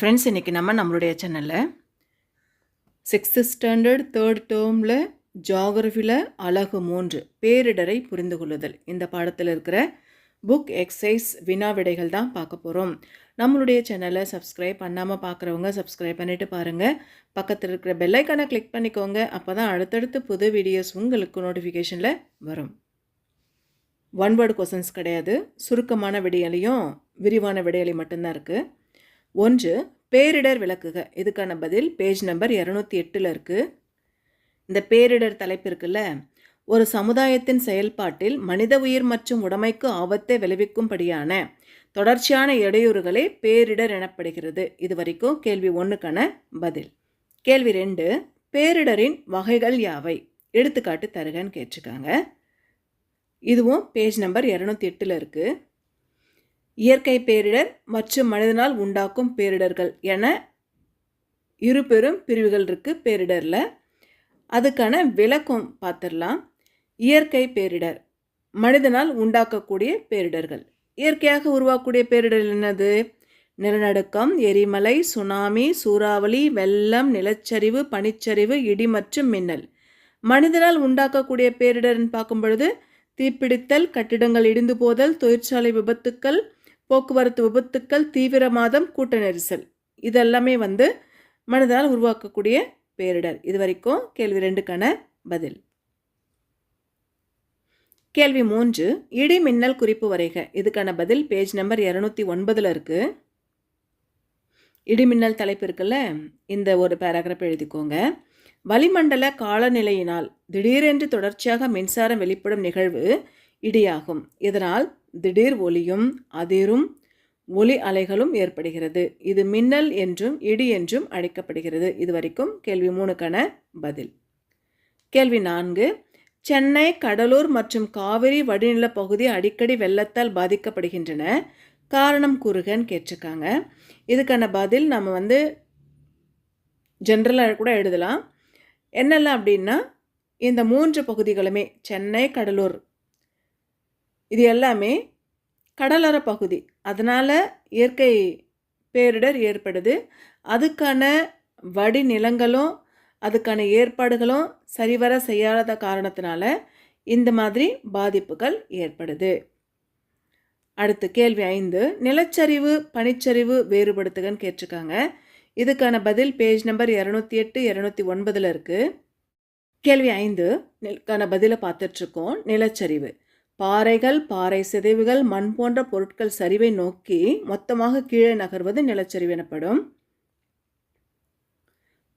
Friends இன்றைக்கி நம்ம நம்மளுடைய சேனலில் சிக்ஸ்த்து ஸ்டாண்டர்ட் தேர்ட் டேர்மில் ஜாகிரஃபியில் அழகு மூன்று பேரிடரை புரிந்து கொள்ளுதல். இந்த பாடத்தில் இருக்கிற புக் எக்ஸசைஸ் வினா விடைகள் தான் பார்க்க போகிறோம் நம்மளுடைய சேனலை சப்ஸ்கிரைப் பண்ணாமல் பார்க்குறவங்க சப்ஸ்கிரைப் பண்ணிவிட்டு பாருங்கள் பக்கத்தில் இருக்கிற பெல்லைக்கானை கிளிக் பண்ணிக்கோங்க. அப்போ தான் அடுத்தடுத்து புது வீடியோஸ் உங்களுக்கு நோட்டிஃபிகேஷனில் வரும். ஒன் வேர்டு கொஷின்ஸ் கிடையாது. சுருக்கமான விடையிலையும் விரிவான விடையிலையும் மட்டும்தான் இருக்குது ஒன்று பேரிடர் விளக்குக. இதுக்கான பதில்? பேஜ் நம்பர் இரநூத்தி எட்டில் இருக்குது இந்த பேரிடர் தலைப்பு இருக்குல்ல? ஒரு சமுதாயத்தின் செயல்பாட்டில் மனித உயிர் மற்றும் உடைமைக்கு ஆபத்தை விளைவிக்கும்படியான தொடர்ச்சியான இடையூறுகளே பேரிடர் எனப்படுகிறது. இது வரைக்கும் கேள்வி ஒன்றுக்கான பதில். கேள்வி ரெண்டு பேரிடரின் வகைகள் யாவை? எடுத்துக்காட்டு தருகன்னு கேட்டிருக்காங்க. இதுவும் பேஜ் நம்பர் இரநூத்தி எட்டில் இருக்குது இயற்கை பேரிடர் மற்றும் மனிதனால் உண்டாக்கும் பேரிடர்கள் என இரு பெரும் பிரிவுகள் இருக்குது பேரிடரில். அதுக்கான விளக்கம் பார்த்துடலாம். இயற்கை பேரிடர் மனிதனால் உண்டாக்கக்கூடிய பேரிடர்கள். இயற்கையாக உருவாக்கக்கூடிய பேரிடர் என்னது? நிலநடுக்கம் எரிமலை சுனாமி சூறாவளி வெள்ளம் நிலச்சரிவு பனிச்சரிவு இடி மற்றும் மின்னல். மனிதனால் உண்டாக்கக்கூடிய பேரிடர்னு பார்க்கும் பொழுது தீப்பிடித்தல் கட்டிடங்கள் இடிந்து போதல் தொழிற்சாலை விபத்துக்கள் போக்குவரத்து விபத்துக்கள் தீவிரமாதம் கூட்ட நெரிசல். இதெல்லாமே வந்து மனிதனால் உருவாக்கக்கூடிய பேரிடர். இது வரைக்கும் கேள்வி ரெண்டுக்கான பதில். கேள்வி மூன்று இடி மின்னல் குறிப்பு வரைக. இதுக்கான பதில் பேஜ் நம்பர் இரநூத்தி ஒன்பதில் இருக்குது இடிமின்னல் தலைப்பு இருக்குல்ல? இந்த ஒரு பேராகிராஃப் எழுதிக்கோங்க. வளிமண்டல காலநிலையினால் திடீரென்று தொடர்ச்சியாக மின்சாரம் வெளிப்படும் நிகழ்வு இடியாகும். இதனால் திடீர் ஒலியும் அதிரும் ஒலி அலைகளும் ஏற்படுகிறது. இது மின்னல் என்றும் இடி என்றும் அழைக்கப்படுகிறது. இதுவரைக்கும் கேள்வி மூணுக்கான பதில். கேள்வி நான்கு சென்னை கடலூர் மற்றும் காவிரி வடிநில பகுதி அடிக்கடி வெள்ளத்தால் பாதிக்கப்படுகின்றன. காரணம் கூறுகன்னு கேட்டிருக்காங்க. இதுக்கான பதில் நம்ம வந்து ஜென்ரலாக கூட எழுதலாம். என்னெல்லாம் அப்படின்னா இந்த மூன்று பகுதிகளுமே சென்னை கடலூர் இது எல்லாமே கடலோர பகுதி. அதனால் இயற்கை பேரிடர் ஏற்படுது. அதுக்கான வடிநிலங்களும் அதுக்கான ஏற்பாடுகளும் சரிவர செய்யாத காரணத்தினால இந்த மாதிரி பாதிப்புகள் ஏற்படுது. அடுத்து கேள்வி ஐந்து. நிலச்சரிவு பனிச்சரிவு வேறுபடுத்துகன்னு கேட்டிருக்காங்க. இதுக்கான பதில் பேஜ் நம்பர் இரநூத்தி எட்டு இரநூத்தி ஒன்பதில் இருக்குது கேள்வி ஐந்து. நிலக்கான பதிலை பார்த்துட்ருக்கோம் நிலச்சரிவு. பாறைகள் பாறை சிதைவுகள் மண் போன்ற பொருட்கள் சரிவை நோக்கி மொத்தமாக கீழே நகர்வது நிலச்சரிவு எனப்படும்.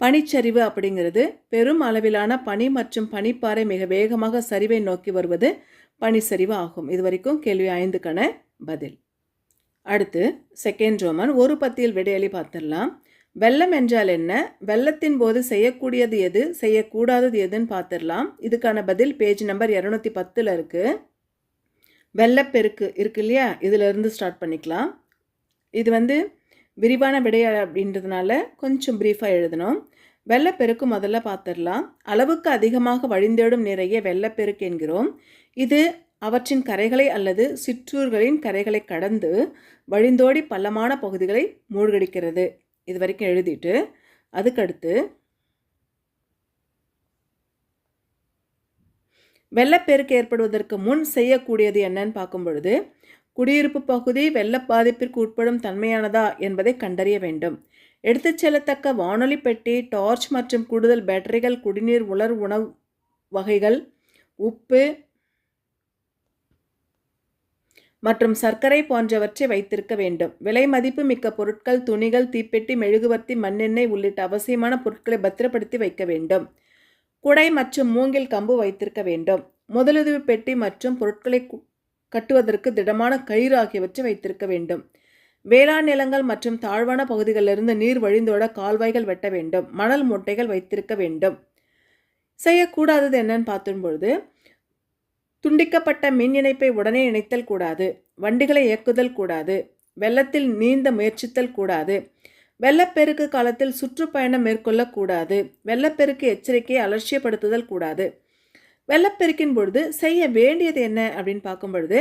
பனிச்சரிவு அப்படிங்கிறது பெரும் அளவிலான பனி மற்றும் பனிப்பாறை மிக வேகமாக சரிவை நோக்கி வருவது பனிச்சரிவு ஆகும். இதுவரைக்கும் கேள்வி ஐந்துக்கான பதில். அடுத்து செகண்ட் ரோமன் ஒரு பத்தியில் விடையளி பார்த்துடலாம். வெள்ளம் என்றால் என்ன? வெள்ளத்தின் போது செய்யக்கூடியது எது? செய்யக்கூடாதது எதுன்னு பார்த்துடலாம். இதுக்கான பதில் பேஜ் நம்பர் இரநூத்தி பத்தில் இருக்குது வெள்ளப்பெருக்கு இருக்கு இல்லையா? இதிலிருந்து ஸ்டார்ட் பண்ணிக்கலாம். இது வந்து விரிவான விடை அப்படின்றதுனால கொஞ்சம் ப்ரீஃபாக எழுதணும். வெள்ளப்பெருக்கு முதல்ல பார்த்துடலாம் அளவுக்கு அதிகமாக வழிந்தேடும் நிறைய வெள்ளப்பெருக்கு என்கிறோம். இது அவற்றின் கரைகளை அல்லது சிற்றூர்களின் கரைகளை கடந்து வழிந்தோடி பள்ளமான பகுதிகளை மூழ்கடிக்கிறது. இது வரைக்கும் எழுதிட்டு அதுக்கடுத்து வெள்ளப்பெருக்கு ஏற்படுவதற்கு முன் செய்யக்கூடியது என்னன்னு பார்க்கும் பொழுது குடியிருப்பு பகுதி வெள்ள பாதிப்பிற்கு உட்படும் தன்மையானதா என்பதை கண்டறிய வேண்டும். எடுத்துச் செல்லத்தக்க வானொலி பெட்டி டார்ச் மற்றும் கூடுதல் பேட்டரிகள் குடிநீர் உலர் உணவு வகைகள் உப்பு மற்றும் சர்க்கரை போன்றவற்றை வைத்திருக்க வேண்டும். விலை மதிப்பு மிக்க பொருட்கள் துணிகள் தீப்பெட்டி மெழுகுவர்த்தி மண்ணெண்ணெய் உள்ளிட்ட அவசியமான பொருட்களை பத்திரப்படுத்தி வைக்க வேண்டும். குடை மற்றும் மூங்கில் கம்பு வைத்திருக்க வேண்டும். முதலுதவி பெட்டி மற்றும் பொருட்களை கட்டுவதற்கு திடமான கயிறு ஆகியவற்றை வைத்திருக்க வேண்டும். வேளாண் நிலங்கள் மற்றும் தாழ்வான பகுதிகளிலிருந்து நீர் வழிந்தோட கால்வாய்கள் வெட்ட வேண்டும். மணல் மூட்டைகள் வைத்திருக்க வேண்டும். செய்யக்கூடாதது என்னன்னு பார்த்தும் பொழுது துண்டிக்கப்பட்ட மின் இணைப்பை உடனே இணைத்தல் கூடாது. வண்டிகளை இயக்குதல் கூடாது. வெள்ளத்தில் நீந்த முயற்சித்தல் கூடாது. வெள்ளப்பெருக்கு காலத்தில் சுற்றுப்பயணம் மேற்கொள்ளக்கூடாது. வெள்ளப்பெருக்கு எச்சரிக்கையை அலட்சியப்படுத்துதல் கூடாது. வெள்ளப்பெருக்கின் பொழுது செய்ய வேண்டியது என்ன அப்படின்னு பார்க்கும் பொழுது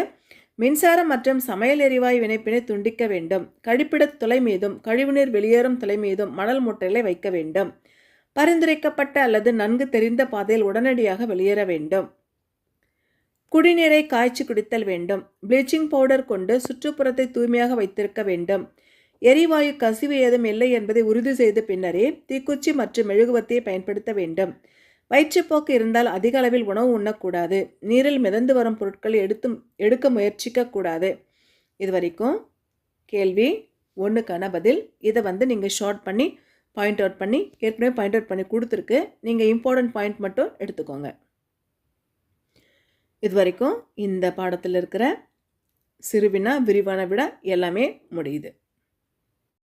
மின்சாரம் மற்றும் சமையல் எரிவாயு இணைப்பினை துண்டிக்க வேண்டும். கழிப்பிட துளை மீதும் கழிவுநீர் வெளியேறும் துளை மீதும் மணல் மூட்டைகளை வைக்க வேண்டும். பரிந்துரைக்கப்பட்ட அல்லது நன்கு தெரிந்த பாதையில் உடனடியாக வெளியேற வேண்டும். குடிநீரை காய்ச்சி குடித்தல் வேண்டும். ப்ளீச்சிங் பவுடர் கொண்டு சுற்றுப்புறத்தை தூய்மையாக வைத்திருக்க வேண்டும். எரிவாயு கசிவு ஏதும் இல்லை என்பதை உறுதி செய்த பின்னரே தீக்குச்சி மற்றும் மெழுகுவர்த்தியை பயன்படுத்த வேண்டும். வயிற்றுப்போக்கு இருந்தால் அதிக அளவில் உணவு உண்ணக்கூடாது. நீரில் மிதந்து வரும் பொருட்களை எடுத்து எடுக்க முயற்சிக்க கூடாது இது வரைக்கும் கேள்வி ஒன்றுக்கான பதில். இதை வந்து நீங்கள் ஷார்ட் பண்ணி பாயிண்ட் அவுட் பண்ணி ஏற்கனவே பாயிண்ட் அவுட் பண்ணி கொடுத்துருக்கு. நீங்கள் இம்பார்ட்டன்ட் பாயிண்ட் மட்டும் எடுத்துக்கோங்க. இது வரைக்கும் இந்த பாடத்தில் இருக்கிற சிறுவினா விரிவான விட எல்லாமே முடியுது.